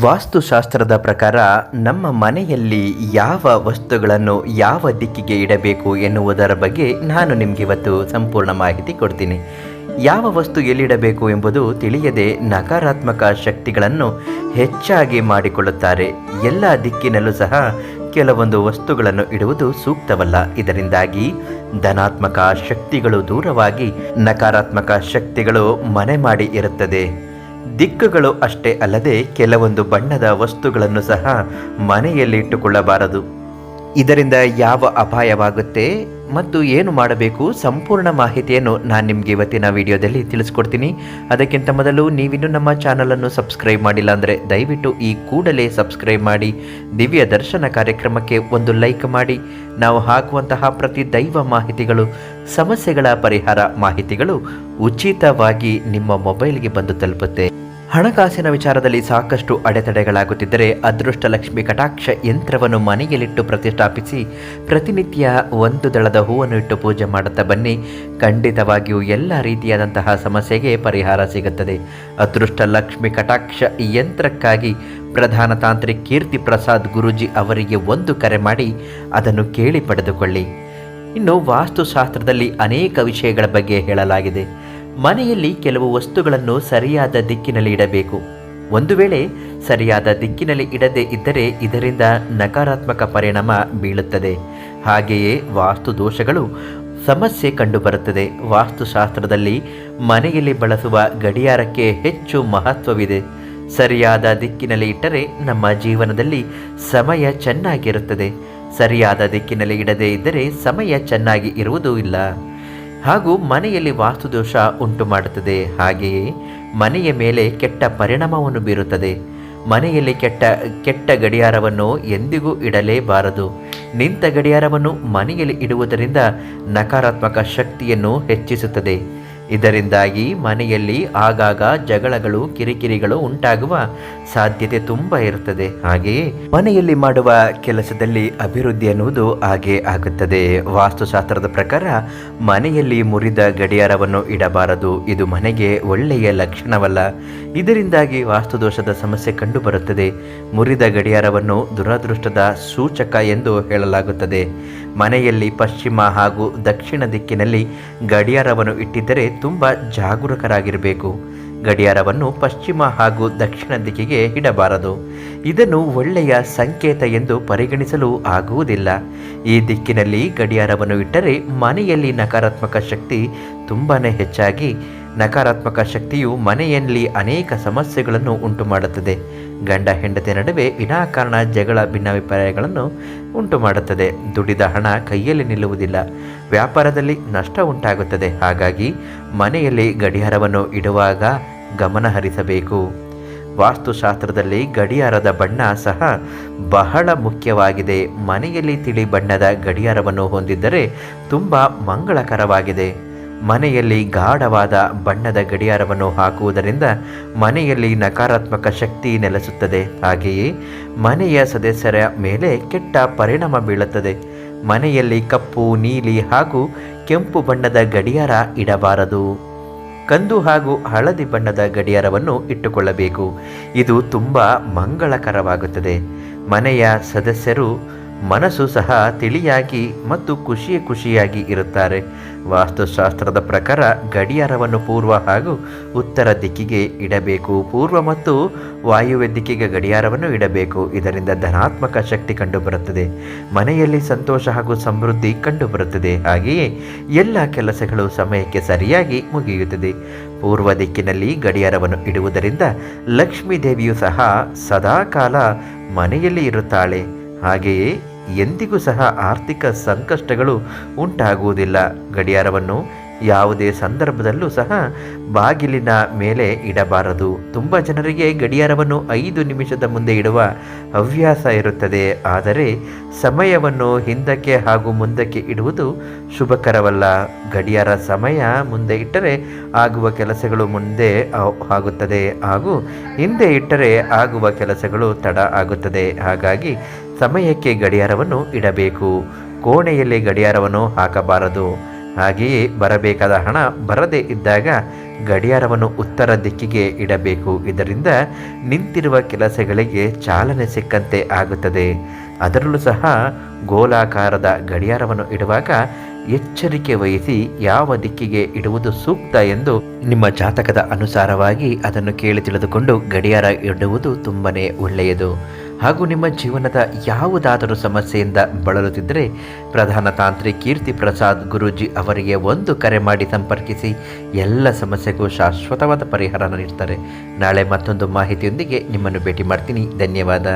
ವಾಸ್ತುಶಾಸ್ತ್ರದ ಪ್ರಕಾರ ನಮ್ಮ ಮನೆಯಲ್ಲಿ ಯಾವ ವಸ್ತುಗಳನ್ನು ಯಾವ ದಿಕ್ಕಿಗೆ ಇಡಬೇಕು ಎನ್ನುವುದರ ಬಗ್ಗೆ ನಾನು ನಿಮಗೆ ಇವತ್ತು ಸಂಪೂರ್ಣ ಮಾಹಿತಿ ಕೊಡ್ತೀನಿ. ಯಾವ ವಸ್ತು ಎಲ್ಲಿಡಬೇಕು ಎಂಬುದು ತಿಳಿಯದೆ ನಕಾರಾತ್ಮಕ ಶಕ್ತಿಗಳನ್ನು ಹೆಚ್ಚಾಗಿ ಮಾಡಿಕೊಳ್ಳುತ್ತಾರೆ. ಎಲ್ಲ ದಿಕ್ಕಿನಲ್ಲೂ ಸಹ ಕೆಲವೊಂದು ವಸ್ತುಗಳನ್ನು ಇಡುವುದು ಸೂಕ್ತವಲ್ಲ. ಇದರಿಂದಾಗಿ ಧನಾತ್ಮಕ ಶಕ್ತಿಗಳು ದೂರವಾಗಿ ನಕಾರಾತ್ಮಕ ಶಕ್ತಿಗಳು ಮನೆ ಮಾಡಿ ಇರುತ್ತದೆ. ದಿಕ್ಕುಗಳು ಅಷ್ಟೇ ಅಲ್ಲದೆ ಕೆಲವೊಂದು ಬಣ್ಣದ ವಸ್ತುಗಳನ್ನು ಸಹ ಮನೆಯಲ್ಲಿ ಇಟ್ಟುಕೊಳ್ಳಬಾರದು. ಇದರಿಂದ ಯಾವ ಅಪಾಯವಾಗುತ್ತೆ ಮತ್ತು ಏನು ಮಾಡಬೇಕು ಸಂಪೂರ್ಣ ಮಾಹಿತಿಯನ್ನು ನಾನು ನಿಮಗೆ ಇವತ್ತಿನ ವಿಡಿಯೋದಲ್ಲಿ ತಿಳಿಸ್ಕೊಡ್ತೀನಿ. ಅದಕ್ಕಿಂತ ಮೊದಲು ನೀವಿನ್ನೂ ನಮ್ಮ ಚಾನಲನ್ನು ಸಬ್ಸ್ಕ್ರೈಬ್ ಮಾಡಿಲ್ಲ ಅಂದರೆ ದಯವಿಟ್ಟು ಈ ಕೂಡಲೇ ಸಬ್ಸ್ಕ್ರೈಬ್ ಮಾಡಿ, ದಿವ್ಯ ದರ್ಶನ ಕಾರ್ಯಕ್ರಮಕ್ಕೆ ಒಂದು ಲೈಕ್ ಮಾಡಿ. ನಾವು ಹಾಕುವಂತಹ ಪ್ರತಿ ದೈವ ಮಾಹಿತಿಗಳು, ಸಮಸ್ಯೆಗಳ ಪರಿಹಾರ ಮಾಹಿತಿಗಳು ಉಚಿತವಾಗಿ ನಿಮ್ಮ ಮೊಬೈಲ್ಗೆ ಬಂದು ತಲುಪುತ್ತೆ. ಹಣಕಾಸಿನ ವಿಚಾರದಲ್ಲಿ ಸಾಕಷ್ಟು ಅಡೆತಡೆಗಳಾಗುತ್ತಿದ್ದರೆ ಅದೃಷ್ಟ ಲಕ್ಷ್ಮಿ ಕಟಾಕ್ಷ ಯಂತ್ರವನ್ನು ಮನೆಯಲ್ಲಿಟ್ಟು ಪ್ರತಿಷ್ಠಾಪಿಸಿ ಪ್ರತಿನಿತ್ಯ ಒಂದು ದಳದ ಹೂವನ್ನು ಇಟ್ಟು ಪೂಜೆ ಮಾಡುತ್ತಾ ಬನ್ನಿ. ಖಂಡಿತವಾಗಿಯೂ ಎಲ್ಲ ರೀತಿಯಾದಂತಹ ಸಮಸ್ಯೆಗೆ ಪರಿಹಾರ ಸಿಗುತ್ತದೆ. ಅದೃಷ್ಟ ಲಕ್ಷ್ಮಿ ಕಟಾಕ್ಷ ಯಂತ್ರಕ್ಕಾಗಿ ಪ್ರಧಾನ ತಾಂತ್ರಿಕ್ ಕೀರ್ತಿ ಪ್ರಸಾದ್ ಗುರೂಜಿ ಅವರಿಗೆ ಒಂದು ಕರೆ ಮಾಡಿ ಅದನ್ನು ಕೇಳಿ ಪಡೆದುಕೊಳ್ಳಿ. ಇನ್ನು ವಾಸ್ತುಶಾಸ್ತ್ರದಲ್ಲಿ ಅನೇಕ ವಿಷಯಗಳ ಬಗ್ಗೆ ಹೇಳಲಾಗಿದೆ. ಮನೆಯಲ್ಲಿ ಕೆಲವು ವಸ್ತುಗಳನ್ನು ಸರಿಯಾದ ದಿಕ್ಕಿನಲ್ಲಿ ಇಡಬೇಕು. ಒಂದು ವೇಳೆ ಸರಿಯಾದ ದಿಕ್ಕಿನಲ್ಲಿ ಇಡದೇ ಇದ್ದರೆ ಇದರಿಂದ ನಕಾರಾತ್ಮಕ ಪರಿಣಾಮ ಬೀಳುತ್ತದೆ. ಹಾಗೆಯೇ ವಾಸ್ತು ದೋಷಗಳು ಸಮಸ್ಯೆ ಕಂಡುಬರುತ್ತದೆ. ವಾಸ್ತುಶಾಸ್ತ್ರದಲ್ಲಿ ಮನೆಯಲ್ಲಿ ಬಳಸುವ ಗಡಿಯಾರಕ್ಕೆ ಹೆಚ್ಚು ಮಹತ್ವವಿದೆ. ಸರಿಯಾದ ದಿಕ್ಕಿನಲ್ಲಿ ಇಟ್ಟರೆ ನಮ್ಮ ಜೀವನದಲ್ಲಿ ಸಮಯ ಚೆನ್ನಾಗಿರುತ್ತದೆ. ಸರಿಯಾದ ದಿಕ್ಕಿನಲ್ಲಿ ಇಡದೇ ಇದ್ದರೆ ಸಮಯ ಚೆನ್ನಾಗಿ ಇರುವುದೂ ಇಲ್ಲ. ಹಾಗೂ ಮನೆಯಲ್ಲಿ ವಾಸ್ತುದೋಷ ಉಂಟು ಮಾಡುತ್ತದೆ ಹಾಗೆಯೇ ಮನೆಯ ಮೇಲೆ ಕೆಟ್ಟ ಪರಿಣಾಮವನ್ನು ಬೀರುತ್ತದೆ. ಮನೆಯಲ್ಲಿ ಕೆಟ್ಟ ಕೆಟ್ಟ ಗಡಿಯಾರವನ್ನು ಎಂದಿಗೂ ಇಡಲೇಬಾರದು. ನಿಂತ ಗಡಿಯಾರವನ್ನು ಮನೆಯಲ್ಲಿ ಇಡುವುದರಿಂದ ನಕಾರಾತ್ಮಕ ಶಕ್ತಿಯನ್ನು ಹೆಚ್ಚಿಸುತ್ತದೆ. ಇದರಿಂದಾಗಿ ಮನೆಯಲ್ಲಿ ಆಗಾಗ ಜಗಳಗಳು, ಕಿರಿಕಿರಿಗಳು ಉಂಟಾಗುವ ಸಾಧ್ಯತೆ ತುಂಬ ಇರುತ್ತದೆ. ಹಾಗೆಯೇ ಮನೆಯಲ್ಲಿ ಮಾಡುವ ಕೆಲಸದಲ್ಲಿ ಅಭಿವೃದ್ಧಿ ಅನ್ನುವುದು ಹಾಗೆ ಆಗುತ್ತದೆ. ವಾಸ್ತುಶಾಸ್ತ್ರದ ಪ್ರಕಾರ ಮನೆಯಲ್ಲಿ ಮುರಿದ ಗಡಿಯಾರವನ್ನು ಇಡಬಾರದು. ಇದು ಮನೆಗೆ ಒಳ್ಳೆಯ ಲಕ್ಷಣವಲ್ಲ. ಇದರಿಂದಾಗಿ ವಾಸ್ತುದೋಷದ ಸಮಸ್ಯೆ ಕಂಡುಬರುತ್ತದೆ. ಮುರಿದ ಗಡಿಯಾರವನ್ನು ದುರದೃಷ್ಟದ ಸೂಚಕ ಎಂದು ಹೇಳಲಾಗುತ್ತದೆ. ಮನೆಯಲ್ಲಿ ಪಶ್ಚಿಮ ಹಾಗೂ ದಕ್ಷಿಣ ದಿಕ್ಕಿನಲ್ಲಿ ಗಡಿಯಾರವನ್ನು ಇಟ್ಟಿದ್ದರೆ ತುಂಬ ಜಾಗರೂಕರಾಗಿರಬೇಕು. ಗಡಿಯಾರವನ್ನು ಪಶ್ಚಿಮ ಹಾಗೂ ದಕ್ಷಿಣ ದಿಕ್ಕಿಗೆ ಇಡಬಾರದು. ಇದನ್ನು ಒಳ್ಳೆಯ ಸಂಕೇತ ಎಂದು ಪರಿಗಣಿಸಲು ಆಗುವುದಿಲ್ಲ. ಈ ದಿಕ್ಕಿನಲ್ಲಿ ಗಡಿಯಾರವನ್ನು ಇಟ್ಟರೆ ಮನೆಯಲ್ಲಿ ನಕಾರಾತ್ಮಕ ಶಕ್ತಿ ತುಂಬಾ ಹೆಚ್ಚಾಗಿ ನಕಾರಾತ್ಮಕ ಶಕ್ತಿಯು ಮನೆಯಲ್ಲಿ ಅನೇಕ ಸಮಸ್ಯೆಗಳನ್ನು ಉಂಟು ಮಾಡುತ್ತದೆ ಗಂಡ ಹೆಂಡತಿ ನಡುವೆ ವಿನಾಕಾರಣ ಜಗಳ ಭಿನ್ನಾಭಿಪ್ರಾಯಗಳನ್ನು ಉಂಟು ಮಾಡುತ್ತದೆ ದುಡಿದ ಹಣ ಕೈಯಲ್ಲಿ ನಿಲ್ಲುವುದಿಲ್ಲ. ವ್ಯಾಪಾರದಲ್ಲಿ ನಷ್ಟ ಉಂಟಾಗುತ್ತದೆ. ಹಾಗಾಗಿ ಮನೆಯಲ್ಲಿ ಗಡಿಯಾರವನ್ನು ಇಡುವಾಗ ಗಮನ ಹರಿಸಬೇಕು. ವಾಸ್ತುಶಾಸ್ತ್ರದಲ್ಲಿ ಗಡಿಯಾರದ ಬಣ್ಣ ಸಹ ಬಹಳ ಮುಖ್ಯವಾಗಿದೆ. ಮನೆಯಲ್ಲಿ ತಿಳಿ ಬಣ್ಣದ ಗಡಿಯಾರವನ್ನು ಹೊಂದಿದ್ದರೆ ತುಂಬ ಮಂಗಳಕರವಾಗಿದೆ. ಮನೆಯಲ್ಲಿ ಗಾಢವಾದ ಬಣ್ಣದ ಗಡಿಯಾರವನ್ನು ಹಾಕುವುದರಿಂದ ಮನೆಯಲ್ಲಿ ನಕಾರಾತ್ಮಕ ಶಕ್ತಿ ನೆಲೆಸುತ್ತದೆ. ಹಾಗೆಯೇ ಮನೆಯ ಸದಸ್ಯರ ಮೇಲೆ ಕೆಟ್ಟ ಪರಿಣಾಮ ಬೀಳುತ್ತದೆ. ಮನೆಯಲ್ಲಿ ಕಪ್ಪು, ನೀಲಿ ಹಾಗೂ ಕೆಂಪು ಬಣ್ಣದ ಗಡಿಯಾರ ಇಡಬಾರದು. ಕಂದು ಹಾಗೂ ಹಳದಿ ಬಣ್ಣದ ಗಡಿಯಾರವನ್ನು ಇಟ್ಟುಕೊಳ್ಳಬೇಕು. ಇದು ತುಂಬ ಮಂಗಳಕರವಾಗುತ್ತದೆ. ಮನೆಯ ಸದಸ್ಯರು ಮನಸ್ಸು ಸಹ ತಿಳಿಯಾಗಿ ಮತ್ತು ಖುಷಿ ಖುಷಿಯಾಗಿ ಇರುತ್ತಾರೆ. ವಾಸ್ತುಶಾಸ್ತ್ರದ ಪ್ರಕಾರ ಗಡಿಯಾರವನ್ನು ಪೂರ್ವ ಹಾಗೂ ಉತ್ತರ ದಿಕ್ಕಿಗೆ ಇಡಬೇಕು. ಪೂರ್ವ ಮತ್ತು ವಾಯುವ್ಯ ದಿಕ್ಕಿಗೆ ಗಡಿಯಾರವನ್ನು ಇಡಬೇಕು. ಇದರಿಂದ ಧನಾತ್ಮಕ ಶಕ್ತಿ ಕಂಡುಬರುತ್ತದೆ. ಮನೆಯಲ್ಲಿ ಸಂತೋಷ ಹಾಗೂ ಸಮೃದ್ಧಿ ಕಂಡುಬರುತ್ತದೆ. ಹಾಗೆಯೇ ಎಲ್ಲ ಕೆಲಸಗಳು ಸಮಯಕ್ಕೆ ಸರಿಯಾಗಿ ಮುಗಿಯುತ್ತದೆ. ಪೂರ್ವ ದಿಕ್ಕಿನಲ್ಲಿ ಗಡಿಯಾರವನ್ನು ಇಡುವುದರಿಂದ ಲಕ್ಷ್ಮೀ ದೇವಿಯು ಸಹ ಸದಾಕಾಲ ಮನೆಯಲ್ಲಿ ಇರುತ್ತಾಳೆ. ಹಾಗೆಯೇ ಎಂದಿಗೂ ಸಹ ಆರ್ಥಿಕ ಸಂಕಷ್ಟಗಳು ಉಂಟಾಗುವುದಿಲ್ಲ. ಗಡಿಯಾರವನ್ನು ಯಾವುದೇ ಸಂದರ್ಭದಲ್ಲೂ ಸಹ ಬಾಗಿಲಿನ ಮೇಲೆ ಇಡಬಾರದು. ತುಂಬ ಜನರಿಗೆ ಗಡಿಯಾರವನ್ನು ಐದು ನಿಮಿಷದ ಮುಂದೆ ಇಡುವ ಹವ್ಯಾಸ ಇರುತ್ತದೆ. ಆದರೆ ಸಮಯವನ್ನು ಹಿಂದಕ್ಕೆ ಹಾಗೂ ಮುಂದಕ್ಕೆ ಇಡುವುದು ಶುಭಕರವಲ್ಲ. ಗಡಿಯಾರ ಸಮಯ ಮುಂದೆ ಇಟ್ಟರೆ ಆಗುವ ಕೆಲಸಗಳು ಮುಂದೆ ಆಗುತ್ತದೆ ಹಾಗೂ ಹಿಂದೆ ಇಟ್ಟರೆ ಆಗುವ ಕೆಲಸಗಳು ತಡ ಆಗುತ್ತದೆ. ಹಾಗಾಗಿ ಸಮಯಕ್ಕೆ ಗಡಿಯಾರವನ್ನು ಇಡಬೇಕು. ಕೋಣೆಯಲ್ಲಿ ಗಡಿಯಾರವನ್ನು ಹಾಕಬಾರದು. ಹಾಗೆಯೇ ಬರಬೇಕಾದ ಹಣ ಬರದೇ ಇದ್ದಾಗ ಗಡಿಯಾರವನ್ನು ಉತ್ತರ ದಿಕ್ಕಿಗೆ ಇಡಬೇಕು. ಇದರಿಂದ ನಿಂತಿರುವ ಕೆಲಸಗಳಿಗೆ ಚಾಲನೆ ಸಿಕ್ಕಂತೆ ಆಗುತ್ತದೆ. ಅದರಲ್ಲೂ ಸಹ ಗೋಲಾಕಾರದ ಗಡಿಯಾರವನ್ನು ಇಡುವಾಗ ಎಚ್ಚರಿಕೆ ವಹಿಸಿ ಯಾವ ದಿಕ್ಕಿಗೆ ಇಡುವುದು ಸೂಕ್ತ ಎಂದು ನಿಮ್ಮ ಜಾತಕದ ಅನುಸಾರವಾಗಿ ಅದನ್ನು ಕೇಳಿ ತಿಳಿದುಕೊಂಡು ಗಡಿಯಾರ ಇಡುವುದು ತುಂಬನೇ ಒಳ್ಳೆಯದು. ಹಾಗೂ ನಿಮ್ಮ ಜೀವನದ ಯಾವುದಾದರೂ ಸಮಸ್ಯೆಯಿಂದ ಬಳಲುತ್ತಿದ್ದರೆ ಪ್ರಧಾನ ತಾಂತ್ರಿ ಕೀರ್ತಿ ಪ್ರಸಾದ್ ಗುರೂಜಿ ಅವರಿಗೆ ಒಂದು ಕರೆ ಮಾಡಿ ಸಂಪರ್ಕಿಸಿ ಎಲ್ಲ ಸಮಸ್ಯೆಗೂ ಶಾಶ್ವತವಾದ ಪರಿಹಾರ ನೀಡ್ತಾರೆ. ನಾಳೆ ಮತ್ತೊಂದು ಮಾಹಿತಿಯೊಂದಿಗೆ ನಿಮ್ಮನ್ನು ಭೇಟಿ ಮಾಡ್ತೀನಿ. ಧನ್ಯವಾದ.